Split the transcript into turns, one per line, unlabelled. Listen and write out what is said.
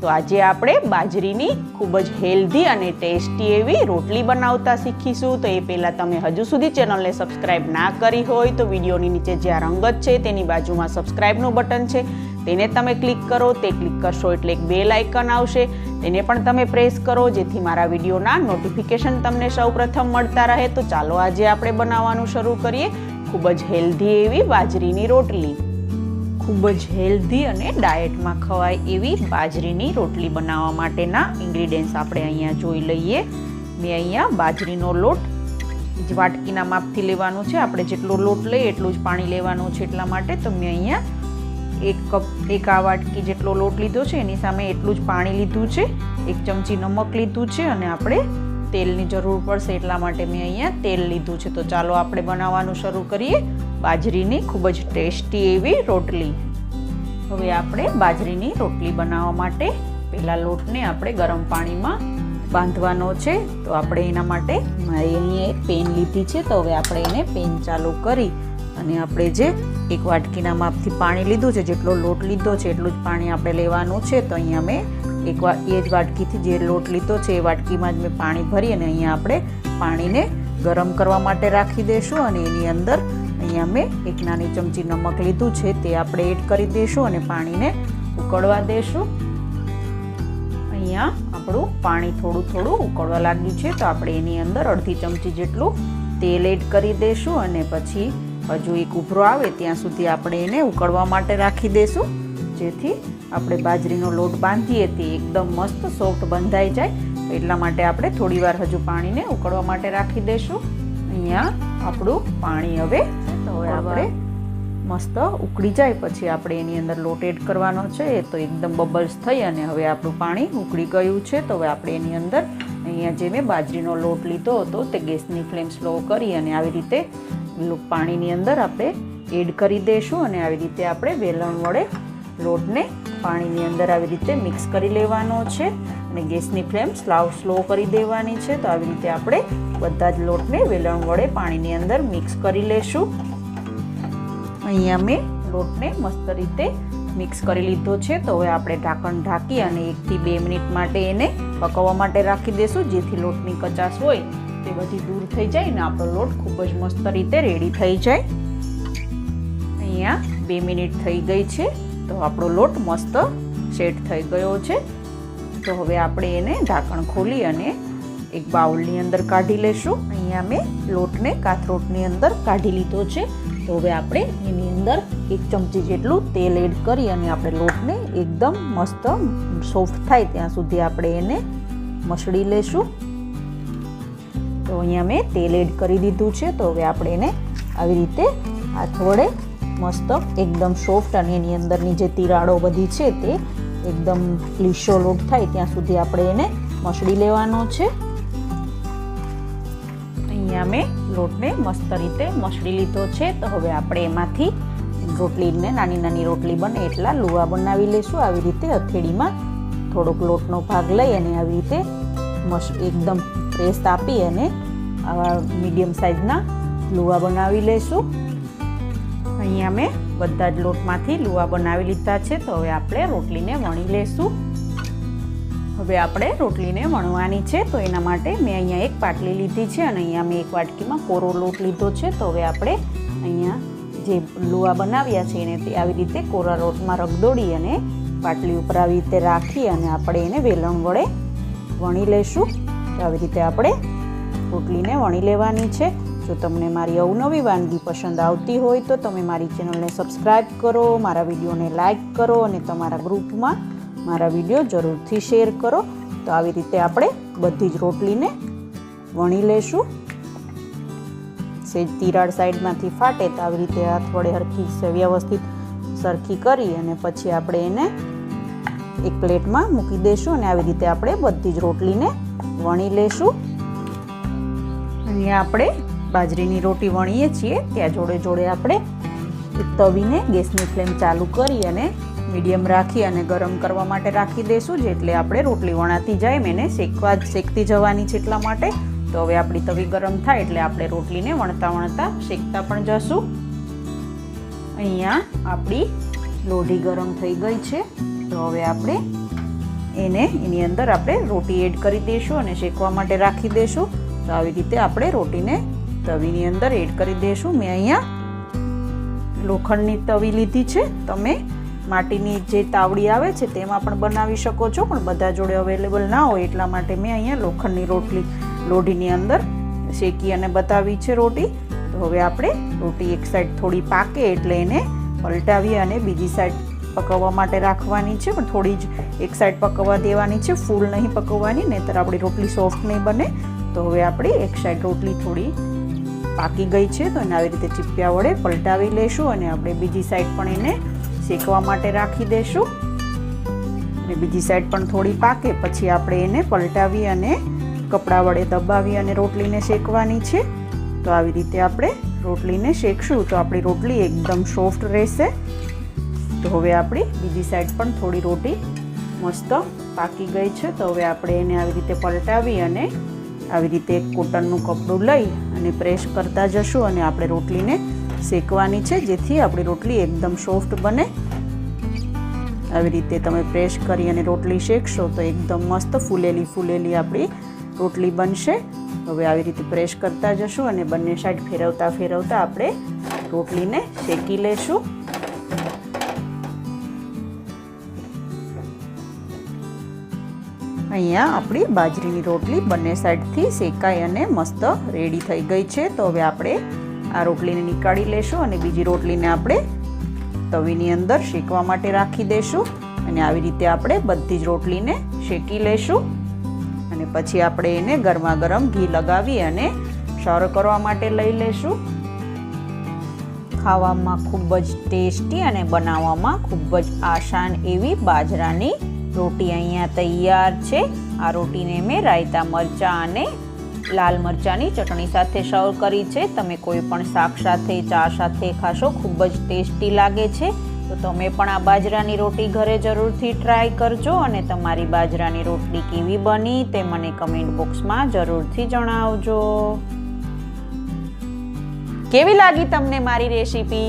તો આજે આપણે બાજરીની ખૂબ જ હેલ્ધી અને ટેસ્ટી એવી રોટલી બનાવતા શીખીશું. તો એ પહેલાં તમે હજુ સુધી ચેનલને સબસ્ક્રાઈબ ના કરી હોય તો વિડીયોની નીચે જ્યાં રંગત છે તેની બાજુમાં સબસ્ક્રાઈબનું બટન છે. તેને તમે ક્લિક કરો, તે ક્લિક કરશો એટલે એક બેલ આઇકન આવશે. તેને પણ તમે પ્રેસ કરો, જેથી મારા વિડીયોના નોટિફિકેશન તમને સૌપ્રથમ મળતા રહે. તો ચાલો આજે આપણે બનાવવાનું શરૂ કરીએ. ખૂબ જ હેલ્ધી એવી બાજરીની રોટલી. ખૂબ જ હેલ્ધી અને ડાયટમાં ખવાય એવી બાજરીની રોટલી બનાવવા માટેના ઇન્ગ્રીડિયન્ટ્સ આપણે અહીંયા જોઈ લઈએ. મેં અહીંયા બાજરીનો લોટ જ વાટકીના માપથી લેવાનું છે. આપણે જેટલો લોટ લઈએ એટલું જ પાણી લેવાનું છે એટલા માટે. તો મેં અહીંયા એક કપ, એક આ વાટકી જેટલો લોટ લીધો છે, એની સામે એટલું જ પાણી લીધું છે. એક ચમચી નમક લીધું છે અને આપણે તેલની જરૂર પડશે એટલા માટે મેં અહીંયા તેલ લીધું છે. તો ચાલો આપણે બનાવવાનું શરૂ કરીએ. બાજરીની ખૂબ જ ટેસ્ટી એવી રોટલી. હવે આપણે બાજરીની રોટલી બનાવવા માટે પહેલાં લોટને આપણે ગરમ પાણીમાં બાંધવાનો છે. તો આપણે એના માટે મારી એક પેન લીધી છે. તો હવે આપણે એને પેન ચાલુ કરી અને આપણે જે એક વાટકીના માપથી પાણી લીધું છે, જેટલો લોટ લીધો છે એટલું જ પાણી આપણે લેવાનું છે. તો અહીંયા મેં એક વા, એ જ વાટકીથી જે લોટ લીધો છે, એ વાટકીમાં જ મેં પાણી ભરી અને અહીંયા આપણે પાણીને ગરમ કરવા માટે રાખી દઈશું અને એની અંદર અહીંયા મેં એક નાની ચમચી નમક લીધું છે તે આપણે એડ કરી દઈશું અને પાણીને ઉકળવા દઈશું. અહીંયા આપણું પાણી થોડું થોડું ઉકળવા લાગ્યું છે તો આપણે એની અંદર અડધી ચમચી જેટલું તેલ એડ કરી દઈશું અને પછી હજુ એક ઉભરો આવે ત્યાં સુધી આપણે એને ઉકળવા માટે રાખી દઈશું. જેથી આપણે બાજરીનો લોટ બાંધીએ તે એકદમ મસ્ત સોફ્ટ બંધાઈ જાય. એટલા માટે આપણે થોડી વાર હજુ પાણીને ઉકળવા માટે રાખી દઈશું. અહીંયા આપણું પાણી હવે તો હવે આપણે મસ્ત ઉકળી જાય. પછી આપણે એની અંદર લોટ એડ કરવાનો છે. એ તો એકદમ બબલ્સ થઈ અને હવે આપણું પાણી ઉકળી ગયું છે. તો હવે આપણે એની અંદર અહીંયા જે મેં બાજરીનો લોટ લીધો હતો તે ગેસની ફ્લેમ સ્લો કરી અને આવી રીતે પાણીની અંદર આપણે એડ કરી દઈશું અને આવી રીતે આપણે વેલણ વડે લોટને પાણીની અંદર આવી રીતે મિક્સ કરી લેવાનો છે. અને ગેસની ફ્લેમ સ્લાવ સ્લો કરી દેવાની છે. તો આવી રીતે આપણે બધા જ લોટને વેલણ વડે પાણીની અંદર મિક્સ કરી લેશું. અહીંયા મેં લોટને મસ્ત રીતે મિક્સ કરી લીધો છે. તો હવે આપણે ઢાંકણ ઢાંકી અને એકથી બે મિનિટ માટે એને પકવવા માટે રાખી દેશું. જેથી લોટની કચાશ હોય તે બધી દૂર થઈ જાય અને આપણો લોટ ખૂબ જ મસ્ત રીતે રેડી થઈ જાય. અહીંયા બે મિનિટ થઈ ગઈ છે. તો આપણો લોટ મસ્ત સેટ થઈ ગયો છે. તો હવે આપણે એને ઢાંકણ ખોલી અને એક બાઉલની અંદર કાઢી લેશું. અહીંયા મેં લોટને કાથરોટની અંદર કાઢી લીધો છે. તો હવે આપણે એની અંદર એક ચમચી જેટલું તેલ એડ કરી અને આપણે લોટને એકદમ મસ્ત સોફ્ટ થાય ત્યાં સુધી આપણે એને મસળી લેશું. તો અહીંયા મેં તેલ એડ કરી દીધું છે. તો હવે આપણે એને આવી રીતે હાથ વડે મસ્ત એકદમ સોફ્ટ અને એની અંદરની જે તિરાડો બધી છે તે એકદમ લીસો લોટ થાય ત્યાં સુધી આપણે એને મસળી લેવાનો છે. અહીંયા મેં લોટને મસ્ત રીતે મસળી લીધો છે. તો હવે આપણે એમાંથી રોટલીને નાની નાની રોટલી બને એટલા લુવા બનાવી લઈશું આવી રીતે હથેળીમાં થોડોક લોટનો ભાગ લઈ અને આવી રીતે મસ એકદમ પ્રેસ આપી અને આવા મીડિયમ સાઇઝના લુવા બનાવી લઈશું અહીંયા મેં બધા જ લોટમાંથી લુવા બનાવી લીધા છે. તો હવે આપણે રોટલીને વણી લઈશું હવે આપણે રોટલીને વણવાની છે. તો એના માટે મેં અહીંયા એક પાટલી લીધી છે અને અહીંયા મેં એક વાટકીમાં કોરો લોટ લીધો છે. તો હવે આપણે અહીંયા જે લુવા બનાવ્યા છે એને તે આવી રીતે કોરા લોટમાં રગદોડી અને પાટલી ઉપર આવી રીતે રાખી અને આપણે એને વેલણ વડે વણી લઈશું આવી રીતે આપણે રોટલીને વણી લેવાની છે. જો તમને મારી અવનવી વાનગી પસંદ આવતી હોય તો તમે મારી ચેનલને સબસ્ક્રાઈબ કરો, મારા વિડીયોને લાઇક કરો અને તમારા ગ્રુપમાં મારા વીડિયો જરૂરથી શેર કરો. તો આવી રીતે આપણે બધી જ રોટલીને વણી લેશું. સેજ તિરાડ સાઈડમાંથી ફાટે તો આવી રીતે હાથ વડે હરખી વ્યવસ્થિત સરખી કરી અને પછી આપણે એને એક પ્લેટમાં મૂકી દઈશું અને આવી રીતે આપણે બધી જ રોટલીને વણી લેશું. અહીંયા આપણે બાજરીની રોટી વણીએ છીએ, ત્યાં જોડે જોડે આપણે તવીને ગેસની ફ્લેમ ચાલુ કરી અને મીડિયમ રાખી અને ગરમ કરવા માટે રાખી દઈશું, જેટલે આપણે રોટલી વણાતી જાય એને શેકવા શેકતી જવાની છે એટલા માટે. તો હવે આપણી તવી ગરમ થાય એટલે આપણે રોટલીને વણતા વણતા શેકતા પણ જશું. અહીંયા આપણી લોઢી ગરમ થઈ ગઈ છે, તો હવે આપણે એને એની અંદર આપણે રોટી એડ કરી દઈશું અને શેકવા માટે રાખી દઈશું. તો આવી રીતે આપણે રોટીને તવીની અંદર એડ કરી દઈશું મેં અહીંયા લોખંડની તવી લીધી છે. તમે માટીની જે તાવડી આવે છે તેમાં પણ બનાવી શકો છો, પણ બધા જોડે અવેલેબલ ના હોય એટલા માટે મેં અહીંયા લોખંડની રોટલી લોઢીની અંદર શેકી અને બતાવી છે રોટી. તો હવે આપણે રોટી એક સાઈડ થોડી પાકે એટલે એને પલટાવી અને બીજી સાઈડ પકવવા માટે રાખવાની છે, પણ થોડી જ એક સાઈડ પકવવા દેવાની છે, ફૂલ નહીં પકવવાની, નહીંતર આપણી રોટલી સોફ્ટ નહીં બને. તો હવે આપણી એક સાઈડ રોટલી થોડી પાકી ગઈ છે, તો એને આવી રીતે ચીપિયા વડે પલટાવી લેશું અને આપણે બીજી સાઈડ પણ એને શેકવા માટે રાખી દઈશું અને બીજી સાઈડ પણ થોડી પાકે, પછી આપણે એને પલટાવી અને કપડાં વડે દબાવી અને રોટલીને શેકવાની છે. તો આવી રીતે આપણે રોટલીને શેકશું. તો આપણી રોટલી એકદમ સોફ્ટ રહેશે. તો હવે આપણી બીજી સાઈડ પણ થોડી રોટી મસ્ત પાકી ગઈ છે. તો હવે આપણે એને આવી રીતે પલટાવી અને આવી રીતે એક કોટનનું કપડું લઈ અને પ્રેસ કરતા જશું અને આપણે રોટલીને શેકવાની છે, જેથી આપણી રોટલી એકદમ સોફ્ટ બને. આવી રીતે તમે પ્રેસ કરી અને રોટલી શેકશો તો એકદમ મસ્ત ફૂલેલી ફૂલેલી આપણી રોટલી બનશે. હવે આવી રીતે પ્રેસ કરતા જશું અને બંને સાઈડ ફેરવતા ફેરવતા આપણે રોટલીને શેકી લેશું. અહીંયા આપણી બાજરીની રોટલી બંને સાઈડથી શેકાઈ અને મસ્ત રેડી થઈ ગઈ છે. તો હવે આપણે આ રોટલીને નીકાળી લેશું અને બીજી રોટલીને આપણે તવીની અંદર શેકવા માટે રાખી દઈશું અને આવી રીતે આપણે બધી જ રોટલીને શેકી લેશું. અને પછી આપણે એને ગરમા ગરમ ઘી લગાવી અને સર્વ કરવા માટે લઈ લેશું. ખાવામાં ખૂબ જ ટેસ્ટી અને બનાવવામાં ખૂબ જ આસાન એવી બાજરાની રોટી અહીંયા તૈયાર છે. આ રોટીને મેં રાયતા મરચાં અને લાલ મરચાંની ચટણી સાથે સર્વ કરી છે. તમે કોઈ પણ શાક સાથે, ચા સાથે ખાશો, ખૂબ જ ટેસ્ટી લાગે છે. તો તમે પણ આ બાજરાની રોટી ઘરે જરૂરથી ટ્રાય કરજો અને તમારી બાજરાની રોટલી કેવી બની તે મને કમેન્ટ બોક્સમાં જરૂરથી જણાવજો. કેવી લાગી તમને મારી રેસીપી?